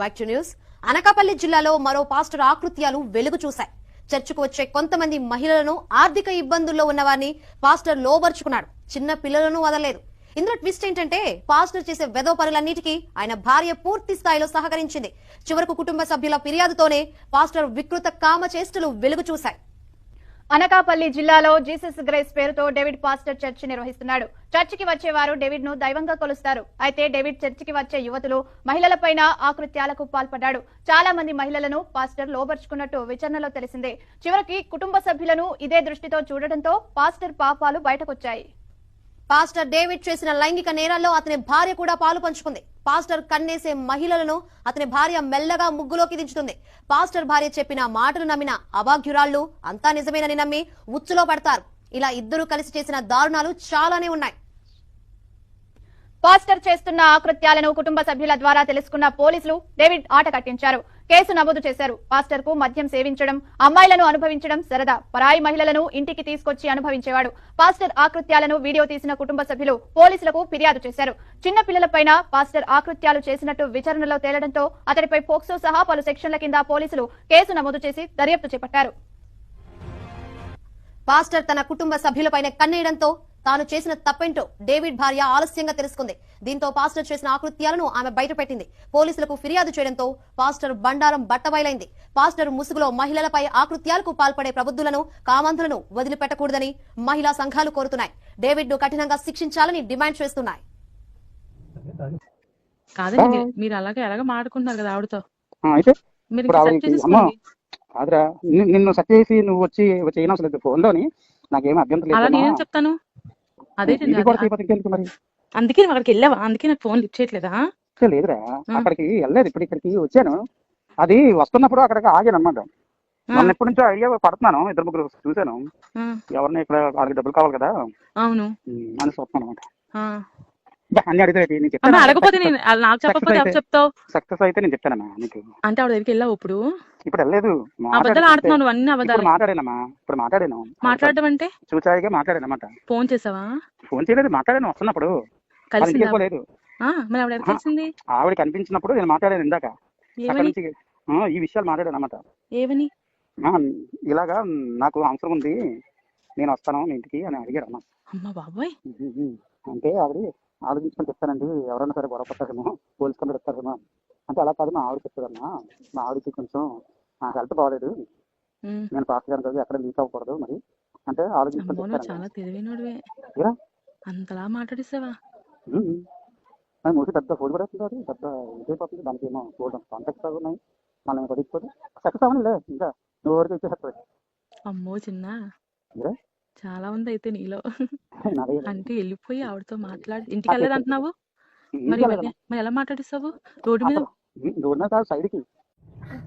Back to news. Anakapalli జిల్లాలో మరో pastor ఆకృత్యాలు వెలుగు చూశాయి. చర్చకు వచ్చే కొంతమంది మహిళలను ఆర్థిక ఇబ్బందుల్లో ఉన్నవారిని పాస్టర్ లోబర్చుకున్నాడు. చిన్న పిల్లలను వదలలేదు. ఇందులో ట్విస్ట్ ఏంటంటే పాస్టర్ చేసే వెధో పనులన్నిటికీ ఆయన భార్య పూర్తి స్థాయిలో సహకరించింది. చివరకు కుటుంబ సభ్యుల ఫిర్యాదుతోనే పాస్టర్ వికృత కామ చేష్టలు వెలుగు చూశాయి. అనకాపల్లి జిల్లాలో జీసస్ గ్రేస్ పేరుతో డేవిడ్ పాస్టర్ చర్చి నిర్వహిస్తున్నాడు. చర్చికి వచ్చేవారు డేవిడ్ను దైవంగా కొలుస్తారు. అయితే డేవిడ్ చర్చికి వచ్చే యువతులు మహిళలపైన ఆకృత్యాలకు పాల్పడ్డాడు. చాలా మంది మహిళలను పాస్టర్ లోబర్చుకున్నట్టు విచారణలో తెలిసిందే. చివరికి కుటుంబ సభ్యులను ఇదే దృష్టితో చూడటంతో పాస్టర్ పాపాలు బయటకొచ్చాయి. పాస్టర్ డేవిడ్ చేసిన లైంగిక నేరాల్లో అతని భార్య కూడా పాలు పంచుకుంది. పాస్టర్ కన్నేసే మహిళలను అతని భార్య మెల్లగా ముగ్గులోకి దించుతుంది. పాస్టర్ భార్య చెప్పిన మాటలు నమ్మిన అభాగ్యురాళ్ళు అంతా నిజమేనని నమ్మి ఉచ్చులో పడతారు. ఇలా ఇద్దరు కలిసి చేసిన దారుణాలు చాలానే ఉన్నాయి. పాస్టర్ చేస్తున్న ఆకృత్యాలను కుటుంబ సభ్యుల ద్వారా తెలుసుకున్న పోలీసులు డేవిడ్ ఆట కట్టించారు. కేసు నమోదు చేశారు. పాస్టర్కు మద్యం సేవించడం అమ్మాయిలను అనుభవించడం సరదా. పరాయి మహిళలను ఇంటికి తీసుకొచ్చి అనుభవించేవాడు. పాస్టర్ ఆకృత్యాలను వీడియో తీసిన కుటుంబ సభ్యులు పోలీసులకు ఫిర్యాదు చేశారు. చిన్న పిల్లలపైన పాస్టర్ ఆకృత్యాలు చేసినట్టు విచారణలో తేలడంతో అతడిపై పోక్సో సహా పలు సెక్షన్ల కింద పోలీసులు కేసు నమోదు చేసి దర్యాప్తు చేపట్టారు. పాస్టర్ తన కుటుంబ సభ్యులపైన కన్నేయడంతో తాను చేసిన తప్పేంటో డేవిడ్ భార్య ఆలస్యంగా తెలుసుకుంది. దీంతో పాస్టర్ చేసిన ఆకృత్యాలను ఆమె బయటపెట్టింది. పోలీసులకు ఫిర్యాదు చేయడంతో పాస్టర్ బండారం బట్టబయలైంది. పాస్టర్ ముసుగులో మహిళలపై ఆకృత్యాలకు పాల్పడే ప్రబుద్ధులను కామంతులను వదిలిపెట్టకూడదని మహిళా సంఘాలు కోరుతున్నాయి. డేవిడ్ను కఠినంగా శిక్షించాలని డిమాండ్ చేస్తున్నాయి. కాదండి మీరు- అలాగే ఎలాగ మాట్లాడుకుంటున్నారు కదా ఆవిడతో. నిన్ను- సెట్ చేసి నువ్వు వచ్చి చేయడం అసలు ఫోన్లోని నాకేం అభ్యంతరం అలా లేదు నేనేం చెప్తాను? అది- అందుకే నువ్వు అక్కడికి వెళ్ళావా? అందుకే నాకు ఫోన్ లిఫ్ట్ చేయట్లేదా? లేదురా. అక్కడికి వెళ్ళలేదు. ఇప్పుడు ఇక్కడికి వచ్చాను. అది వస్తున్నప్పుడు అక్కడికి ఆగాను అనమాట మొన్న ఎప్పటి నుంచో ఐడియా పడుతున్నాను. ఇద్దరు ముగ్గురు చూశాను. ఎవరిని ఇక్కడ వాళ్ళకి డబ్బులు కావాలి కదా? అవును. అని చూస్తున్నాను అనమాట. అన్ని అడిగితే నేను అమ్మ చెప్తాను అడగపోతే నేను అది నాకు చెప్పకపోతే ఎవరు చెప్తావు. సక్సెస్ అయితే నేను చెప్తానమ్మా నీకు? అంటే ఆవిడ దగ్గరికి వెళ్ళావు ఇప్పుడు? ఇప్పుడు వెళ్ళలేదు. అబద్ధాలు ఆడుతున్నావు నువ్వు అన్ని ఇప్పుడు అబద్ధాలు మాట్లాడానమ్మా ఇప్పుడు మాట్లాడాను? మాట్లాడడం అంటే? చూచాయిగా మాట్లాడాను అనమాట ఫోన్ చేసావా? ఫోన్ చేయలేదు మాట్లాడాను వస్తున్నప్పుడు. ఆ, మరి ఆవిడ ఎవరు కలిసింది ఆవిడ కనిపించినప్పుడు నేను మాట్లాడాను ఇందాక. ఈ విషయాలు మాట్లాడాను అనమాట ఏమని? ఇలాగా నాకు అవసరం ఉంది. నేను వస్తాను మీ ఇంటికి అని అడిగారు అమ్మ. బాబోయ్. అంటే ఆవిడ ఆలోచించుకొని చెప్తానండి ఎవరైనా సరే గొడవ పడతారేమో పోలీస్ కంప్లైంట్ ఇస్తారేమో అంటే అలా కాదు మా ఆవిడ చెప్తుందమ్మా మా ఆవిడకి కొంచెం నాకు హెల్త్ బాగలేదు. నేను పాస్ గారు కదా ఎక్కడ లీక్ అవ్వకూడదు మరి అంటే ఆలోచించుకొని చాలా తెలివైనడివే? అంతలా మాట్లాడిస్తావా అది మూసి పెద్ద ఫోన్ కూడా అది పెద్ద ఇదైపోతుంది దానికి ఏమో ఫోన్ కాంటాక్ట్స్ ఉన్నాయి. మనం పడిపోతే సక్సెస్ అవ్వనులే ఇంకా. నువ్వు వరకు ఇచ్చేసేస్తుంది అమ్మో చిన్న? చాలా ఉంది అయితే నీలో. అంటే వెళ్ళిపోయి ఆవిడతో మాట్లాడి ఇంటికి వెళ్ళలేదు అంటున్నావు మరి ఎలా మాట్లాడిస్తావు రోడ్డు మీద? అసలు రోడ్ మీద కాదు సైడ్కి